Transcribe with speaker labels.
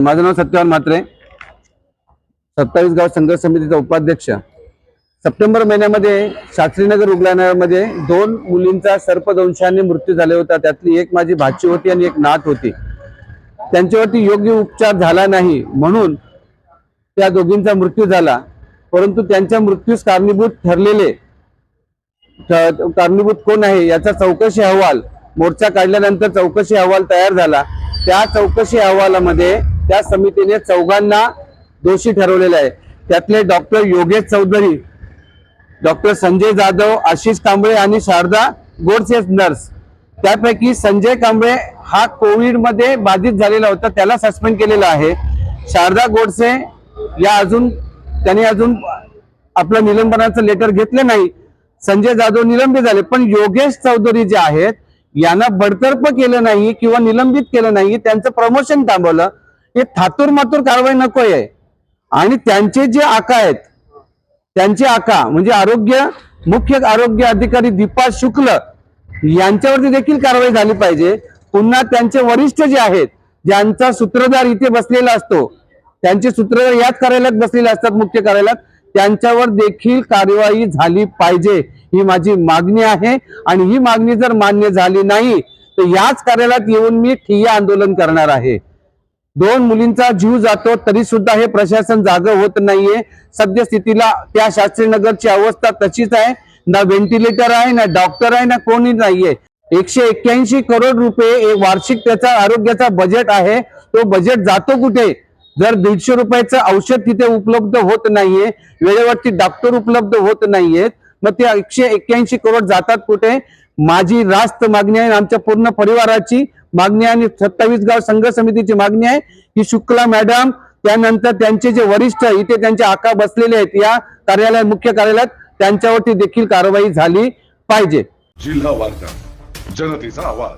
Speaker 1: माझं नाव सत्यवान म्हात्रे. सत्तावीस गाव संघर्ष समितीचा उपाध्यक्ष. सप्टेंबर महिन्यामध्ये शास्त्रीनगर रुग्णालयामध्ये दोन मुलींचा सर्पदंशाने मृत्यू झाले होता. त्यातली एक माझी भाची होती आणि एक नात होती. त्यांच्यावरती योग्य उपचार झाला नाही म्हणून त्या दोघींचा मृत्यू झाला. परंतु त्यांच्या मृत्यूस कारणीभूत ठरलेले कारणीभूत कोण आहे याचा चौकशी अहवाल मोर्चा काढल्यानंतर चौकशी अहवाल तयार झाला. त्या चौकशी अहवालामध्ये त्या समितीने चौघांना दोषी ठरवलेले आहे. त्यातले डॉक्टर योगेश चौधरी डॉक्टर संजय जाधव आशिष कांबळे आणि शारदा गोडसे नर्स त्यापैकी संजय कांबळे हा कोविडमध्ये बाधित झालेला होता त्याला सस्पेंड केलेला आहे. शारदा गोडसे या अजून त्यांनी अजून आपलं निलंबनाचं लेटर घेतलं नाही. संजय जाधव निलंबित झाले पण योगेश चौधरी जे आहेत यांना बडतर्फ केलं नाही किंवा निलंबित केलं नाही त्यांचं प्रमोशन थांबवलं. ही थातूर मातूर कारवाई नको आहे. आणि त्यांचे जे आका आहेत त्यांचे आका म्हणजे आरोग्य मुख्य आरोग्य अधिकारी दीपा शुक्ल यांच्यावरती देखील कारवाई झाली पाहिजे. पुन्हा त्यांचे वरिष्ठ जे आहेत ज्यांचा सूत्रधार इथे बसलेला असतो त्यांचे सूत्रधार याच कार्यालयात बसलेले असतात मुख्य कार्यालयात त्यांच्यावर देखील कारवाई झाली पाहिजे. ही माझी मागणी आहे. आणि ही मागणी जर मान्य झाली नाही तर याच कार्यालयात येऊन मी ठिय्या आंदोलन करणार आहे. दोन मुलींचा जीव जातो तरी सुद्धा हे प्रशासन जागं होत नाहीये. सद्यस्थितीला त्या शास्त्रीनगरची अवस्था तशीच आहे. ना व्हेंटिलेटर आहे ना डॉक्टर आहे ना कोणी नाहीये. एकशे एक्क्याऐंशी करोड रुपये एक वार्षिक त्याचा आरोग्याचा बजेट आहे. तो बजेट जातो कुठे? जर दीडशे रुपयाचं औषध तिथे उपलब्ध होत नाहीये वेळेवरती डॉक्टर उपलब्ध होत नाहीयेत मग ते एकशे एक्क्याऐंशी करोड जातात कुठे? माझी रास्त मागणी आहे आमच्या पूर्ण परिवाराची. मागणी आणि सत्तावीस गाव संघ समितीची मागणी आहे की शुक्ला मॅडम त्यानंतर त्यांचे जे वरिष्ठ इथे त्यांचे आका बसलेले आहेत या कार्यालयात मुख्य कार्यालयात त्यांच्यावरती देखील कारवाई झाली पाहिजे.
Speaker 2: जिल्हा वार्ता जनतेचा आवाज.